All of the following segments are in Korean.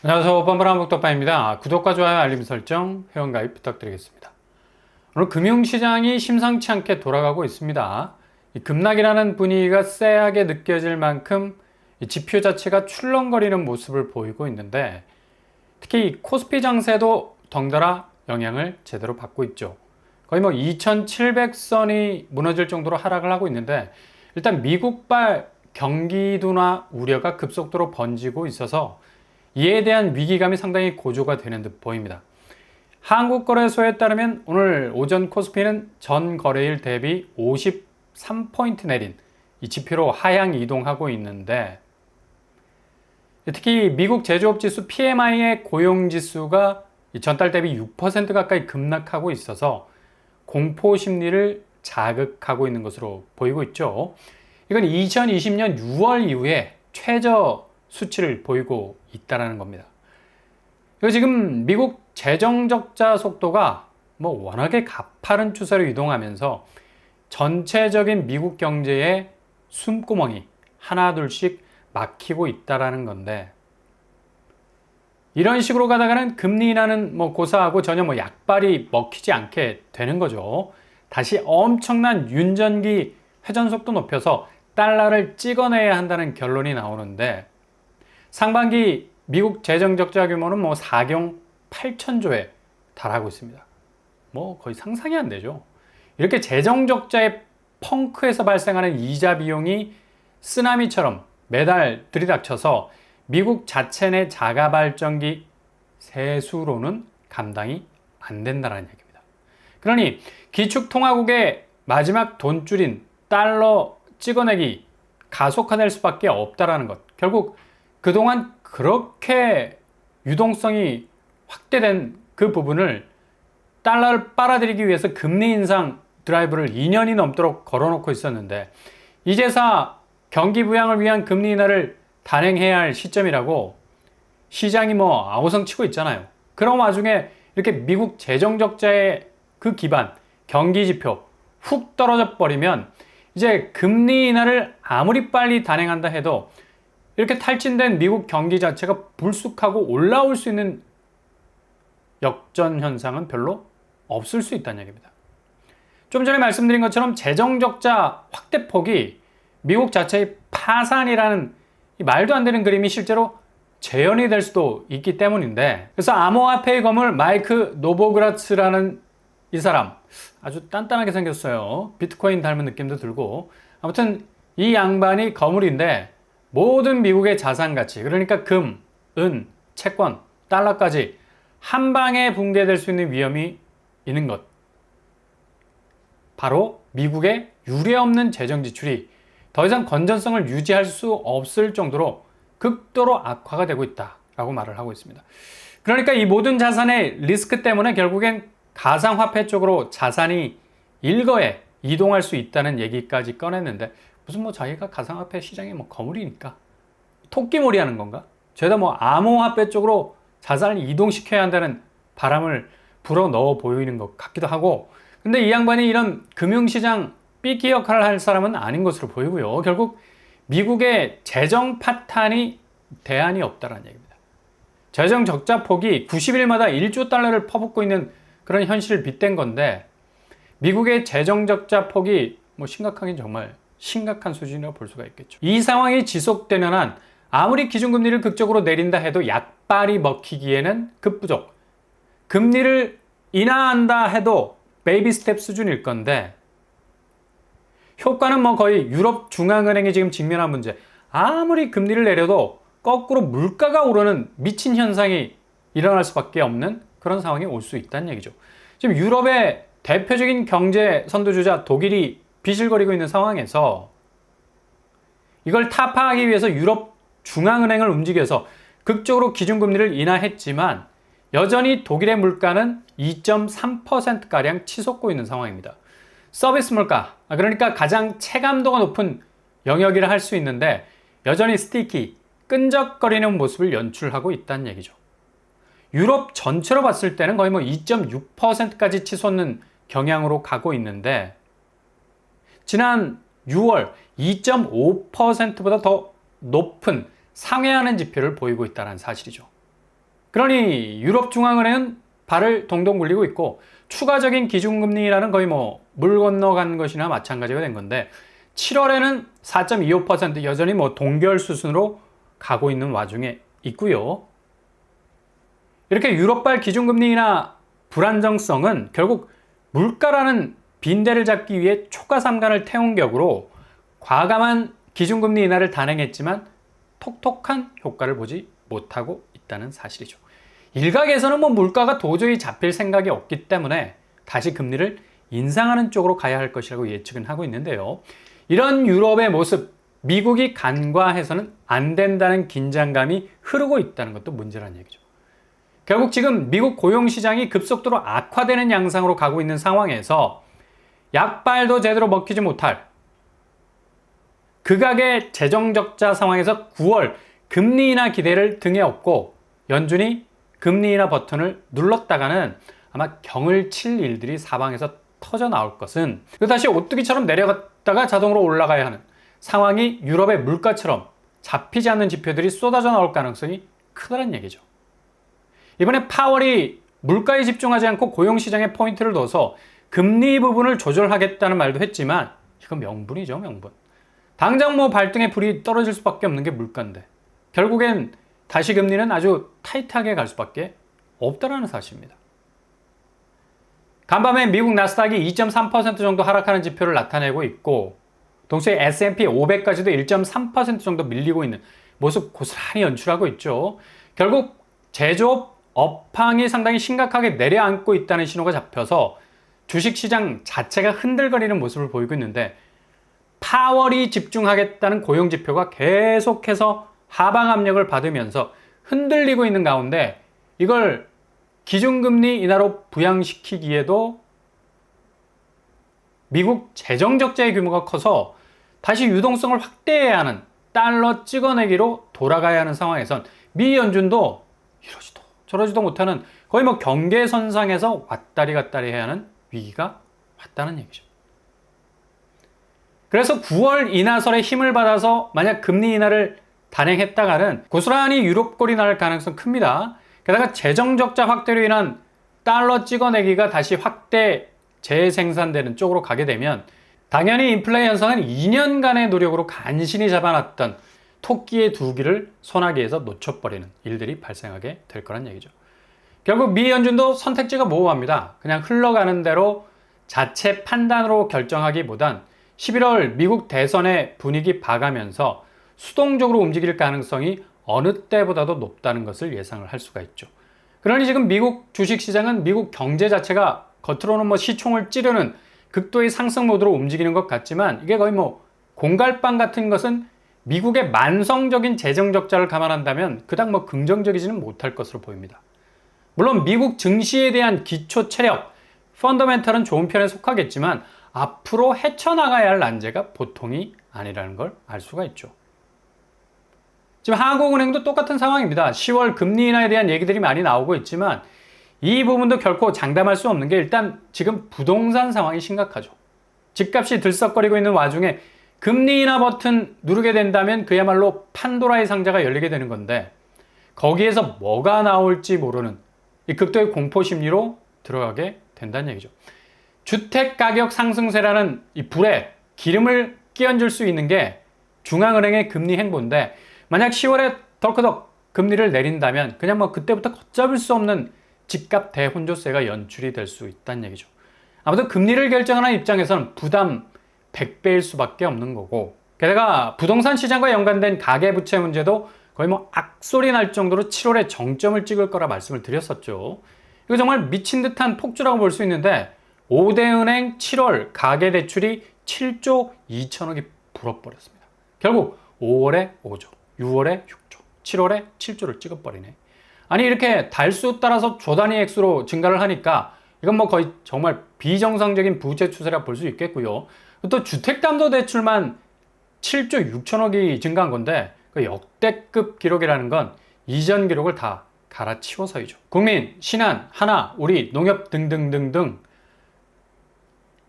안녕하세요. 뻔뻔한 복덕바입니다. 구독과 좋아요, 알림 설정, 회원가입 부탁드리겠습니다. 오늘 금융시장이 심상치 않게 돌아가고 있습니다. 이 급락이라는 분위기가 쎄하게 느껴질 만큼 이 지표 자체가 출렁거리는 모습을 보이고 있는데 특히 이 코스피 장세도 덩달아 영향을 제대로 받고 있죠. 거의 뭐 2700선이 무너질 정도로 하락을 하고 있는데 일단 미국발 경기 둔화 우려가 급속도로 번지고 있어서 이에 대한 위기감이 상당히 고조가 되는 듯 보입니다. 한국거래소에 따르면 오늘 오전 코스피는 전 거래일 대비 53포인트 내린 이 지표로 하향 이동하고 있는데 특히 미국 제조업 지수 PMI의 고용 지수가 전달 대비 6% 가까이 급락하고 있어서 공포 심리를 자극하고 있는 것으로 보이고 있죠. 이건 2020년 6월 이후에 최저 수치를 보이고 있다는 겁니다. 지금 미국 재정 적자 속도가 뭐 워낙에 가파른 추세로 이동하면서 전체적인 미국 경제의 숨구멍이 하나둘씩 막히고 있다라는 건데 이런 식으로 가다가는 금리 인하는 뭐 고사하고 전혀 뭐 약발이 먹히지 않게 되는 거죠. 다시 엄청난 윤전기 회전 속도 높여서 달러를 찍어내야 한다는 결론이 나오는데 상반기 미국 재정 적자 규모는 뭐 4경 8천조에 달하고 있습니다. 뭐 거의 상상이 안 되죠. 이렇게 재정 적자의 펑크에서 발생하는 이자 비용이 쓰나미처럼 매달 들이닥쳐서 미국 자체 내 자가 발전기 세수로는 감당이 안 된다는 얘기입니다. 그러니 기축통화국의 마지막 돈줄인 달러 찍어내기 가속화될 수밖에 없다라는 것. 결국 그동안 그렇게 유동성이 확대된 그 부분을 달러를 빨아들이기 위해서 금리 인상 드라이브를 2년이 넘도록 걸어놓고 있었는데 이제사 경기 부양을 위한 금리 인하를 단행해야 할 시점이라고 시장이 뭐 아우성 치고 있잖아요. 그런 와중에 이렇게 미국 재정 적자의 그 기반 경기 지표 훅 떨어져 버리면 이제 금리 인하를 아무리 빨리 단행한다 해도 이렇게 탈진된 미국 경기 자체가 불쑥하고 올라올 수 있는 역전 현상은 별로 없을 수 있다는 얘기입니다. 좀 전에 말씀드린 것처럼 재정 적자 확대폭이 미국 자체의 파산이라는 말도 안 되는 그림이 실제로 재현이 될 수도 있기 때문인데 그래서 암호화폐의 거물 마이크 노보그라츠라는 이 사람 아주 단단하게 생겼어요. 비트코인 닮은 느낌도 들고 아무튼 이 양반이 거물인데 모든 미국의 자산 가치 그러니까 금, 은, 채권, 달러까지 한 방에 붕괴될 수 있는 위험이 있는 것. 바로 미국의 유례 없는 재정 지출이 더 이상 건전성을 유지할 수 없을 정도로 극도로 악화가 되고 있다라고 말을 하고 있습니다. 그러니까 이 모든 자산의 리스크 때문에 결국엔 가상화폐 쪽으로 자산이 일거에 이동할 수 있다는 얘기까지 꺼냈는데 무슨 뭐 자기가 가상화폐 시장의 뭐 거물이니까 토끼몰이 하는 건가? 죄다 뭐 암호화폐 쪽으로 자산을 이동시켜야 한다는 바람을 불어 넣어 보이는 것 같기도 하고 근데 이 양반이 이런 금융시장 삐끼 역할을 할 사람은 아닌 것으로 보이고요. 결국 미국의 재정 파탄이 대안이 없다는 얘기입니다. 재정 적자 폭이 90일마다 1조 달러를 퍼붓고 있는 그런 현실을 빗댄 건데 미국의 재정 적자 폭이 뭐 심각하긴 정말 심각한 수준이라고 볼 수가 있겠죠. 이 상황이 지속되는 한 아무리 기준금리를 극적으로 내린다 해도 약발이 먹히기에는 급부족. 금리를 인하한다 해도 베이비 스텝 수준일 건데 효과는 뭐 거의 유럽 중앙은행이 지금 직면한 문제. 아무리 금리를 내려도 거꾸로 물가가 오르는 미친 현상이 일어날 수밖에 없는 그런 상황이 올 수 있다는 얘기죠. 지금 유럽의 대표적인 경제 선두주자 독일이 비실거리고 있는 상황에서 이걸 타파하기 위해서 유럽 중앙은행을 움직여서 극적으로 기준금리를 인하했지만 여전히 독일의 물가는 2.3%가량 치솟고 있는 상황입니다. 서비스 물가, 아, 그러니까 가장 체감도가 높은 영역이라 할 수 있는데 여전히 스티키, 끈적거리는 모습을 연출하고 있다는 얘기죠. 유럽 전체로 봤을 때는 거의 뭐 2.6%까지 치솟는 경향으로 가고 있는데 지난 6월 2.5%보다 더 높은 상회하는 지표를 보이고 있다는 사실이죠. 그러니 유럽 중앙은행은 발을 동동 굴리고 있고 추가적인 기준금리라는 거의 뭐 물 건너간 것이나 마찬가지가 된 건데 7월에는 4.25% 여전히 뭐 동결 수순으로 가고 있는 와중에 있고요. 이렇게 유럽발 기준금리나 불안정성은 결국 물가라는 빈대를 잡기 위해 초가삼간을 태운 격으로 과감한 기준금리 인하를 단행했지만 톡톡한 효과를 보지 못하고 있다는 사실이죠. 일각에서는 뭐 물가가 도저히 잡힐 생각이 없기 때문에 다시 금리를 인상하는 쪽으로 가야 할 것이라고 예측은 하고 있는데요. 이런 유럽의 모습, 미국이 간과해서는 안 된다는 긴장감이 흐르고 있다는 것도 문제라는 얘기죠. 결국 지금 미국 고용 시장이 급속도로 악화되는 양상으로 가고 있는 상황에서 약발도 제대로 먹히지 못할 극악의 재정적자 상황에서 9월 금리 인하 기대를 등에 업고 연준이 금리 인하 버튼을 눌렀다가는 아마 경을 칠 일들이 사방에서 터져 나올 것은 다시 오뚜기처럼 내려갔다가 자동으로 올라가야 하는 상황이 유럽의 물가처럼 잡히지 않는 지표들이 쏟아져 나올 가능성이 크다는 얘기죠. 이번에 파월이 물가에 집중하지 않고 고용시장에 포인트를 둬서 금리 부분을 조절하겠다는 말도 했지만 이건 명분이죠, 명분. 당장 뭐 발등에 불이 떨어질 수밖에 없는 게 물가인데 결국엔 다시 금리는 아주 타이트하게 갈 수밖에 없다라는 사실입니다. 간밤에 미국 나스닥이 2.3% 정도 하락하는 지표를 나타내고 있고 동시에 S&P 500까지도 1.3% 정도 밀리고 있는 모습 고스란히 연출하고 있죠. 결국 제조업 업황이 상당히 심각하게 내려앉고 있다는 신호가 잡혀서 주식시장 자체가 흔들거리는 모습을 보이고 있는데 파월이 집중하겠다는 고용 지표가 계속해서 하방 압력을 받으면서 흔들리고 있는 가운데 이걸 기준금리 인하로 부양시키기에도 미국 재정 적자의 규모가 커서 다시 유동성을 확대해야 하는 달러 찍어내기로 돌아가야 하는 상황에선 미 연준도 이러지도 저러지도 못하는 거의 뭐 경계선상에서 왔다리 갔다리 해야 하는 위기가 왔다는 얘기죠. 그래서 9월 인하설에 힘을 받아서 만약 금리 인하를 단행했다가는 고스란히 유럽골이 날 가능성 큽니다. 게다가 재정적자 확대로 인한 달러 찍어내기가 다시 확대 재생산되는 쪽으로 가게 되면 당연히 인플레 현상은 2년간의 노력으로 간신히 잡아놨던 토끼의 두 귀를 소나기에서 놓쳐버리는 일들이 발생하게 될 거란 얘기죠. 결국 미 연준도 선택지가 모호합니다. 그냥 흘러가는 대로 자체 판단으로 결정하기보단 11월 미국 대선의 분위기 봐가면서 수동적으로 움직일 가능성이 어느 때보다도 높다는 것을 예상을 할 수가 있죠. 그러니 지금 미국 주식시장은 미국 경제 자체가 겉으로는 뭐 시총을 찌르는 극도의 상승 모드로 움직이는 것 같지만 이게 거의 뭐 공갈빵 같은 것은 미국의 만성적인 재정 적자를 감안한다면 그닥 뭐 긍정적이지는 못할 것으로 보입니다. 물론 미국 증시에 대한 기초 체력, 펀더멘탈은 좋은 편에 속하겠지만 앞으로 헤쳐나가야 할 난제가 보통이 아니라는 걸 알 수가 있죠. 지금 한국은행도 똑같은 상황입니다. 10월 금리 인하에 대한 얘기들이 많이 나오고 있지만 이 부분도 결코 장담할 수 없는 게 일단 지금 부동산 상황이 심각하죠. 집값이 들썩거리고 있는 와중에 금리 인하 버튼 누르게 된다면 그야말로 판도라의 상자가 열리게 되는 건데 거기에서 뭐가 나올지 모르는 이 극도의 공포 심리로 들어가게 된다는 얘기죠. 주택 가격 상승세라는 이 불에 기름을 끼얹을 수 있는 게 중앙은행의 금리 행보인데 만약 10월에 덜커덕 금리를 내린다면 그냥 뭐 그때부터 걷잡을 수 없는 집값 대혼조세가 연출이 될 수 있다는 얘기죠. 아무튼 금리를 결정하는 입장에서는 부담 100배일 수밖에 없는 거고 게다가 부동산 시장과 연관된 가계부채 문제도 거의 뭐 악소리 날 정도로 7월에 정점을 찍을 거라 말씀을 드렸었죠. 이거 정말 미친 듯한 폭주라고 볼 수 있는데 5대 은행 7월 가계대출이 7조 2천억이 불어버렸습니다. 결국 5월에 5조, 6월에 6조, 7월에 7조를 찍어버리네. 아니 이렇게 달수 따라서 조 단위 액수로 증가를 하니까 이건 뭐 거의 정말 비정상적인 부채 추세라 볼 수 있겠고요. 또 주택담보 대출만 7조 6천억이 증가한 건데 그 역대급 기록이라는 건 이전 기록을 다 갈아치워서이죠. 국민, 신한, 하나, 우리, 농협 등등등등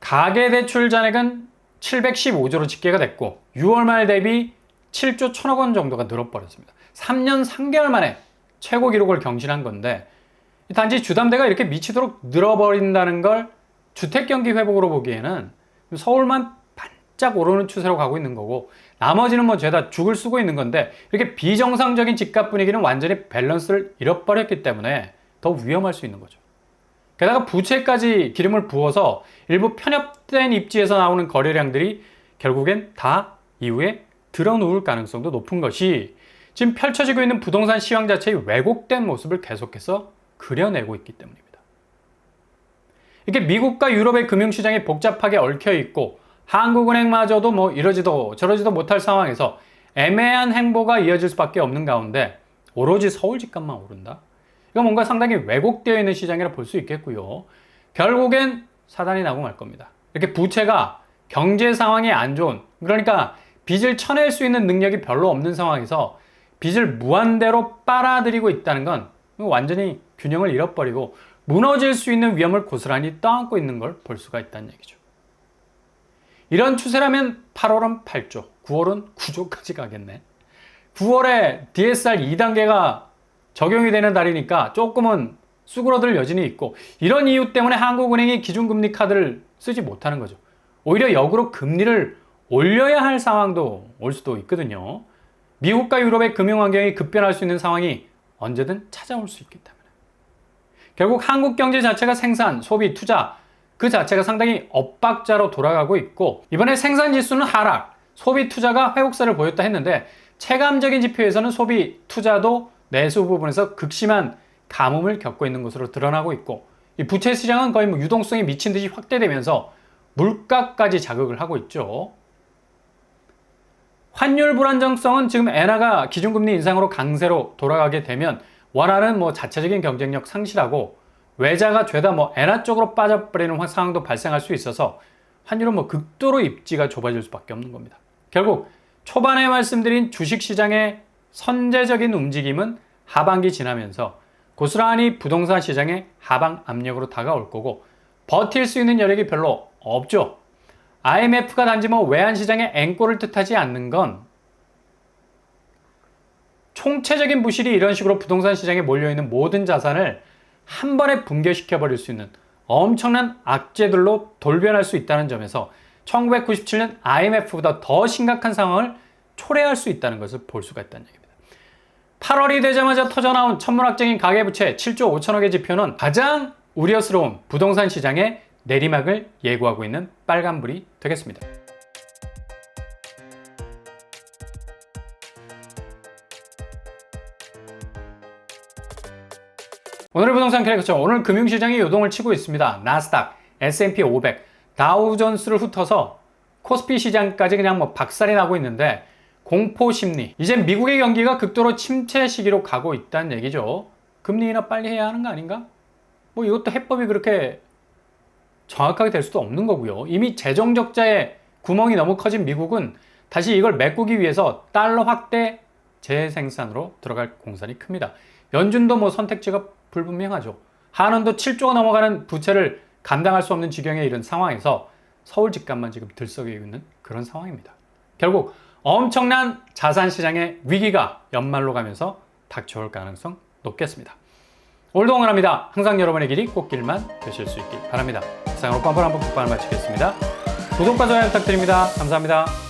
가계대출 잔액은 715조로 집계가 됐고 6월 말 대비 7조 1천억 원 정도가 늘어버렸습니다. 3년 3개월 만에 최고 기록을 경신한 건데 단지 주담대가 이렇게 미치도록 늘어버린다는 걸 주택 경기 회복으로 보기에는 서울만 반짝 오르는 추세로 가고 있는 거고 나머지는 뭐 죄다 죽을 쓰고 있는 건데 이렇게 비정상적인 집값 분위기는 완전히 밸런스를 잃어버렸기 때문에 더 위험할 수 있는 거죠. 게다가 부채까지 기름을 부어서 일부 편협된 입지에서 나오는 거래량들이 결국엔 다 이후에 드러누울 가능성도 높은 것이 지금 펼쳐지고 있는 부동산 시황 자체의 왜곡된 모습을 계속해서 그려내고 있기 때문입니다. 이게 미국과 유럽의 금융시장이 복잡하게 얽혀 있고 한국은행마저도 뭐 이러지도 저러지도 못할 상황에서 애매한 행보가 이어질 수밖에 없는 가운데 오로지 서울 집값만 오른다? 이거 뭔가 상당히 왜곡되어 있는 시장이라 볼 수 있겠고요. 결국엔 사단이 나고 말 겁니다. 이렇게 부채가 경제 상황이 안 좋은 그러니까 빚을 쳐낼 수 있는 능력이 별로 없는 상황에서 빚을 무한대로 빨아들이고 있다는 건 완전히 균형을 잃어버리고 무너질 수 있는 위험을 고스란히 떠안고 있는 걸 볼 수가 있다는 얘기죠. 이런 추세라면 8월은 8조, 9월은 9조까지 가겠네. 9월에 DSR 2단계가 적용이 되는 달이니까 조금은 수그러들 여진이 있고 이런 이유 때문에 한국은행이 기준금리 카드를 쓰지 못하는 거죠. 오히려 역으로 금리를 올려야 할 상황도 올 수도 있거든요. 미국과 유럽의 금융 환경이 급변할 수 있는 상황이 언제든 찾아올 수 있기 때문에. 결국 한국 경제 자체가 생산, 소비, 투자 그 자체가 상당히 엇박자로 돌아가고 있고 이번에 생산 지수는 하락, 소비 투자가 회복세를 보였다 했는데 체감적인 지표에서는 소비 투자도 내수 부분에서 극심한 가뭄을 겪고 있는 것으로 드러나고 있고 이 부채 시장은 거의 뭐 유동성이 미친 듯이 확대되면서 물가까지 자극을 하고 있죠. 환율 불안정성은 지금 엔화가 기준금리 인상으로 강세로 돌아가게 되면 원화는 뭐 자체적인 경쟁력 상실하고 외자가 죄다 뭐 엔화 쪽으로 빠져버리는 상황도 발생할 수 있어서 환율은 뭐 극도로 입지가 좁아질 수밖에 없는 겁니다. 결국 초반에 말씀드린 주식시장의 선제적인 움직임은 하반기 지나면서 고스란히 부동산 시장의 하방 압력으로 다가올 거고 버틸 수 있는 여력이 별로 없죠. IMF가 단지 뭐 외환 시장의 앵꼬를 뜻하지 않는 건 총체적인 부실이 이런 식으로 부동산 시장에 몰려있는 모든 자산을 한 번에 붕괴시켜 버릴 수 있는 엄청난 악재들로 돌변할 수 있다는 점에서 1997년 IMF보다 더 심각한 상황을 초래할 수 있다는 것을 볼 수가 있다는 얘기입니다. 8월이 되자마자 터져나온 천문학적인 가계부채 7조 5천억의 지표는 가장 우려스러운 부동산 시장의 내리막을 예고하고 있는 빨간불이 되겠습니다. 오늘의 부동산 캐릭터 오늘 금융시장이 요동을 치고 있습니다. 나스닥, S&P 500, 다우존스를 훑어서 코스피 시장까지 그냥 뭐 박살이 나고 있는데 공포 심리. 이제 미국의 경기가 극도로 침체 시기로 가고 있다는 얘기죠. 금리 인하 빨리 해야 하는 거 아닌가? 뭐 이것도 해법이 그렇게 정확하게 될 수도 없는 거고요. 이미 재정 적자에 구멍이 너무 커진 미국은 다시 이걸 메꾸기 위해서 달러 확대 재생산으로 들어갈 공산이 큽니다. 연준도 뭐 선택지가 불분명하죠. 한원도 7조가 넘어가는 부채를 감당할 수 없는 지경에 이른 상황에서 서울 집값만 지금 들썩이고 있는 그런 상황입니다. 결국 엄청난 자산 시장의 위기가 연말로 가면서 닥쳐올 가능성 높겠습니다. 오늘도 응원합니다. 항상 여러분의 길이 꽃길만 되실 수 있길 바랍니다. 이상으로 뻔뻔한 북방을 마치겠습니다. 구독과 좋아요 부탁드립니다. 감사합니다.